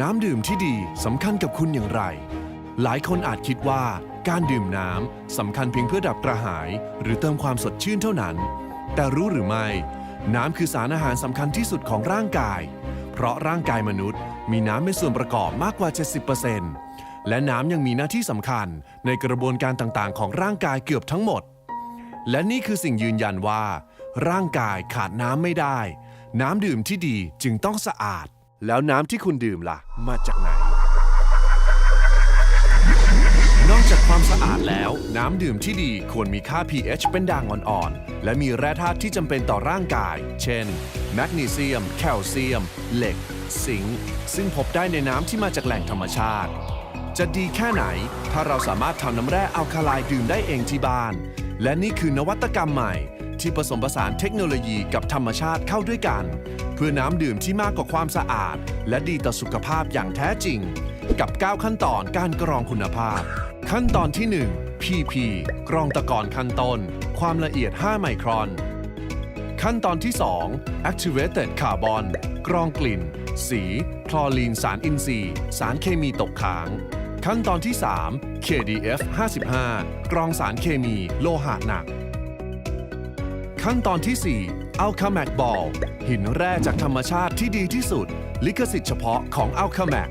น้ำดื่มที่ดีสำคัญกับคุณอย่างไร หลายคนอาจคิดว่าการดื่มน้ำสำคัญเพียงเพื่อดับกระหาย หรือเติมความสดชื่นเท่านั้น แต่รู้หรือไม่ น้ำคือสารอาหารสำคัญที่สุดของร่างกาย เพราะร่างกายมนุษย์ มีน้ำเป็นส่วนประกอบมากกว่า 70%และน้ำยังมีหน้าที่สำคัญในกระบวนการต่างๆ ของร่างกายเกือบทั้งหมด และนี่คือสิ่งยืนยันว่า ร่างกายขาดน้ำไม่ได้ น้ำดื่มที่ดีจึงต้องสะอาด แล้วน้ำที่คุณดื่มล่ะ มาจากไหน นอกจากความสะอาดแล้ว น้ำดื่มที่ดีควรมีค่า pH เป็นด่างอ่อนๆ และมีแร่ธาตุที่จำเป็นต่อร่างกาย เช่น แมกนีเซียม แคลเซียม เหล็ก ซิงค์ ซึ่งพบได้ในน้ำที่มาจากแหล่งธรรมชาติ จะดีแค่ไหน ถ้าเราสามารถทำน้ำแร่อัลคาไลน์ดื่มได้เองที่บ้าน และนี่คือนวัตกรรมใหม่ที่ผสมผสานเทคโนโลยีกับธรรมชาติเข้าด้วยกัน เพื่อน้ำดื่มที่มากกว่าความสะอาด และดีต่อสุขภาพอย่างแท้จริง กับ 9 ขั้นตอนการกรองคุณภาพ ขั้นตอนที่ 1 PP กรองตะกอนขั้นต้น ความละเอียด 5 ไมครอน ขั้นตอนที่ 2 activated carbon กรองกลิ่น สีคลอรีนสารอินทรีย์ สารเคมีตกค้าง ขั้นตอนที่ 3 KDF 55 กรองสารเคมี โลหะหนัก ขั้นตอนที่ 4 a l c a m a c Ball หินแร่จากธรรมชาติที่ดีที่สุด ลิขสิทธิ์เฉพาะของ a l c a m a c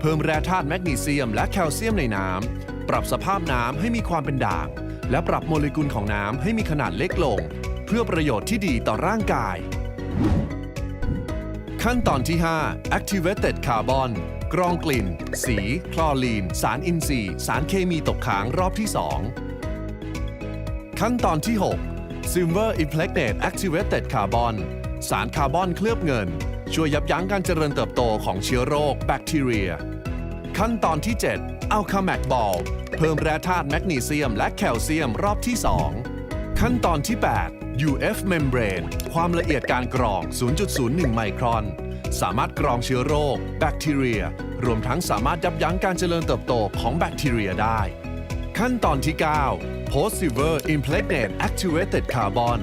เพิ่มแร่ธาตุแมกนีเซียมและแคลเซียมในน้ำ ปรับสภาพน้ำให้มีความเป็นด่าง และปรับโมเลกุลของน้ำให้มีขนาดเล็กลง เพื่อประโยชน์ที่ดีต่อร่างกาย ขั้นตอนที่ 5 activated carbon กรองกลิ่น สี คลอรีน สารอินทรีย์ สารเคมีตกค้างรอบที่ 2 ขั้นตอนที่ 6 silver impregnate activated carbon สารคาร์บอนเคลือบเงิน ช่วยยับยั้งการเจริญเติบโตของเชื้อโรคแบคทีเรีย ขั้นตอนที่ 7 a l c a m a c Ball เพิ่มแร่ธาตุแมกนีเซียมและแคลเซียมรอบที่ 2 ขั้นตอนที่ 8 UF membrane ความละเอียดการกรอง 0.01 ไมครอน สามารถกรองเชื้อโรค แบคทีเรีย รวมทั้งสามารถยับยั้งการเจริญเติบโตของแบคทีเรียได้ ขั้นตอนที่ 9 Post Silver Impregnate Activated Carbon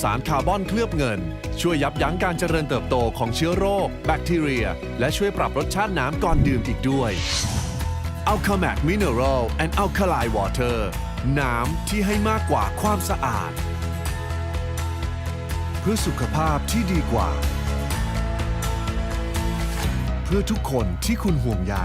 สารคาร์บอนเคลือบเงิน ช่วยยับยั้งการเจริญเติบโตของเชื้อโรค แบคทีเรีย และช่วยปรับรสชาติน้ำก่อนดื่มอีกด้วย Alchemac Mineral and Alkaline Water น้ำที่ให้มากกว่าความสะอาด เพื่อสุขภาพที่ดีกว่า เพื่อทุกคนที่คุณห่วงใย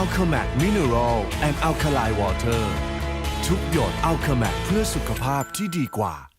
Alchemac Mineral and Alkaline Water ทุกหยด Alchemac เพื่อสุขภาพที่ดีกว่า